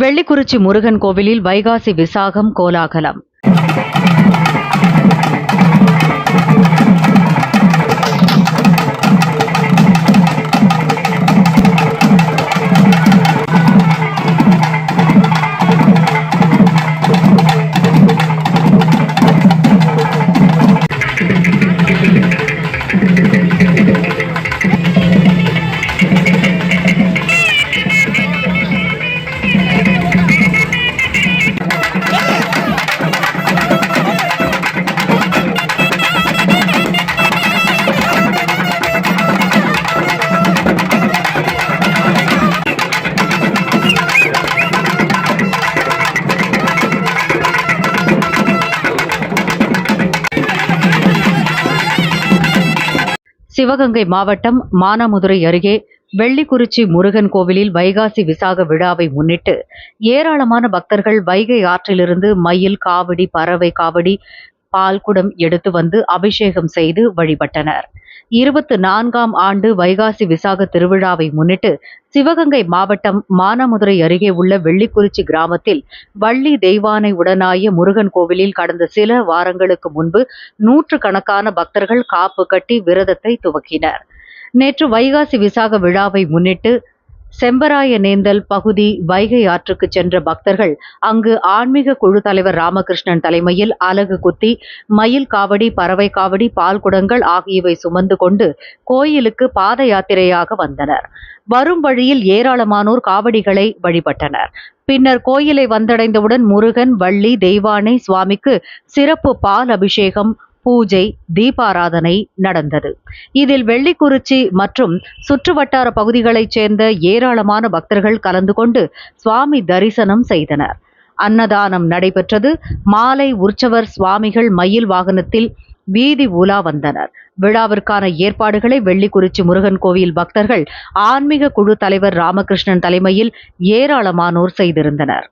வெள்ளிக்குறிச்சி முருகன் கோவிலில் வைகாசி விசாகம் கோலாகலம். சிவகங்கை மாவட்டம் மானாமதுரை அருகே வெள்ளிக்குறிச்சி முருகன் கோவிலில் வைகாசி விசாக விழாவை முன்னிட்டு ஏராளமான பக்தர்கள் வைகை ஆற்றிலிருந்து மயில் காவடி பறவை காவடி பால்குடம் எடுத்து வந்து அபிஷேகம் செய்து வழிபட்டனர். இருபத்து நான்காம் ஆண்டு வைகாசி விசாக திருவிழாவை முன்னிட்டு சிவகங்கை மாவட்டம் மானாமதுரை அருகே உள்ள வெள்ளிக்குறிச்சி கிராமத்தில் வள்ளி தெய்வானை உடனாய முருகன் கோவிலில் கடந்த சில வாரங்களுக்கு முன்பு நூற்று கணக்கான பக்தர்கள் காப்பு கட்டி விரதத்தை துவக்கினர். நேற்று வைகாசி விசாக விழாவை முன்னிட்டு செம்பராய நேந்தல் பகுதி வைகை ஆற்றுக்கு சென்ற பக்தர்கள் அங்கு ஆன்மீக குழு தலைவர் ராமகிருஷ்ணன் தலைமையில் அலகு குத்தி மயில் காவடி பறவை காவடி பால்குடங்கள் ஆகியவை சுமந்து கொண்டு கோயிலுக்கு பாத யாத்திரையாக வந்தனர். வரும் வழியில் ஏராளமானோர் காவடிகளை வழிபட்டனர். பின்னர் கோயிலை வந்தடைந்தவுடன் முருகன் வள்ளி தெய்வானை சுவாமிக்கு சிறப்பு பால் அபிஷேகம் பூஜை தீபாராதனை நடந்தது. இதில் வெள்ளிக்குறிச்சி மற்றும் சுற்றுவட்டார பகுதிகளைச் சேர்ந்த ஏராளமான பக்தர்கள் கலந்து கொண்டு சுவாமி தரிசனம் செய்தனர். அன்னதானம் நடைபெற்றது. மாலை உற்சவர் சுவாமிகள் மயில் வாகனத்தில் வீதி உலா வந்தனர். விழாவிற்கான ஏற்பாடுகளை வெள்ளிக்குறிச்சி முருகன் கோவில் பக்தர்கள் ஆன்மீக குழு தலைவர் ராமகிருஷ்ணன் தலைமையில் ஏராளமானோர் செய்திருந்தனர்.